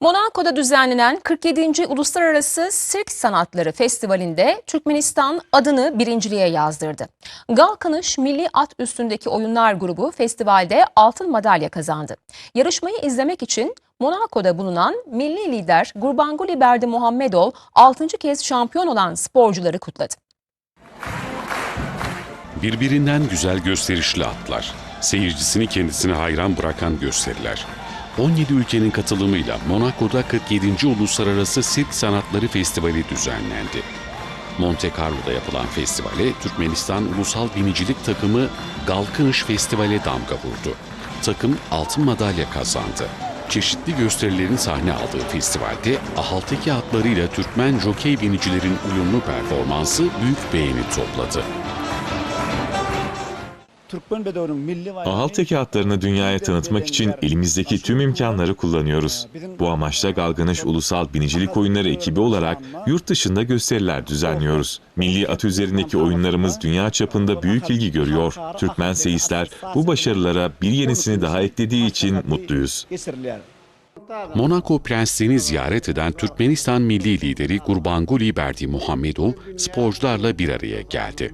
Monaco'da düzenlenen 47. Uluslararası Sirk Sanatları Festivali'nde Türkmenistan adını birinciliğe yazdırdı. Galkanış Milli At Üstündeki Oyunlar grubu festivalde altın madalya kazandı. Yarışmayı izlemek için Monaco'da bulunan milli lider Gurbanguly Berdi Muhammedov 6. kez şampiyon olan sporcuları kutladı. Birbirinden güzel gösterişli atlar, seyircisini kendisine hayran bırakan gösteriler. 17 ülkenin katılımıyla Monaco'da 47. Uluslararası Sirk Sanatları Festivali düzenlendi. Monte Carlo'da yapılan festivale Türkmenistan Ulusal Binicilik Takımı Galkınış Festival'e damga vurdu. Takım altın madalya kazandı. Çeşitli gösterilerin sahne aldığı festivalde Ahalteki atlarıyla Türkmen jokey binicilerin uyumlu performansı büyük beğeni topladı. Türkmen Bedo'nun milli bayrağı Ahalteki atlarını dünyaya tanıtmak için elimizdeki tüm imkanları kullanıyoruz. Bu amaçla Galgınış Ulusal Binicilik Oyunları ekibi olarak yurt dışında gösteriler düzenliyoruz. Milli at üzerindeki oyunlarımız dünya çapında büyük ilgi görüyor. Türkmen seyisler bu başarılara bir yenisini daha eklediği için mutluyuz. Monaco Prensliğini ziyaret eden Türkmenistan milli lideri Gurbanguly Berdi Muhammedov sporcularla bir araya geldi.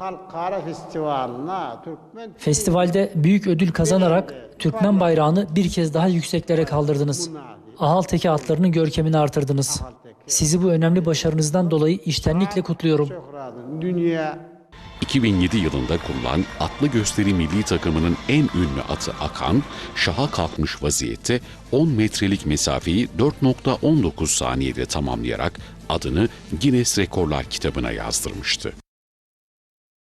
Halkara Festivali'na Türkmen Festivalde büyük ödül kazanarak Türkmen bayrağını bir kez daha yükseklere kaldırdınız. Ahalteki atlarının görkemini artırdınız. Sizi bu önemli başarınızdan dolayı içtenlikle kutluyorum. şöhratı dünya 2007 yılında kurulan atlı gösteri milli takımının en ünlü atı Akan, şaha kalkmış vaziyette 10 metrelik mesafeyi 4.19 saniyede tamamlayarak adını Guinness Rekorlar kitabına yazdırmıştı.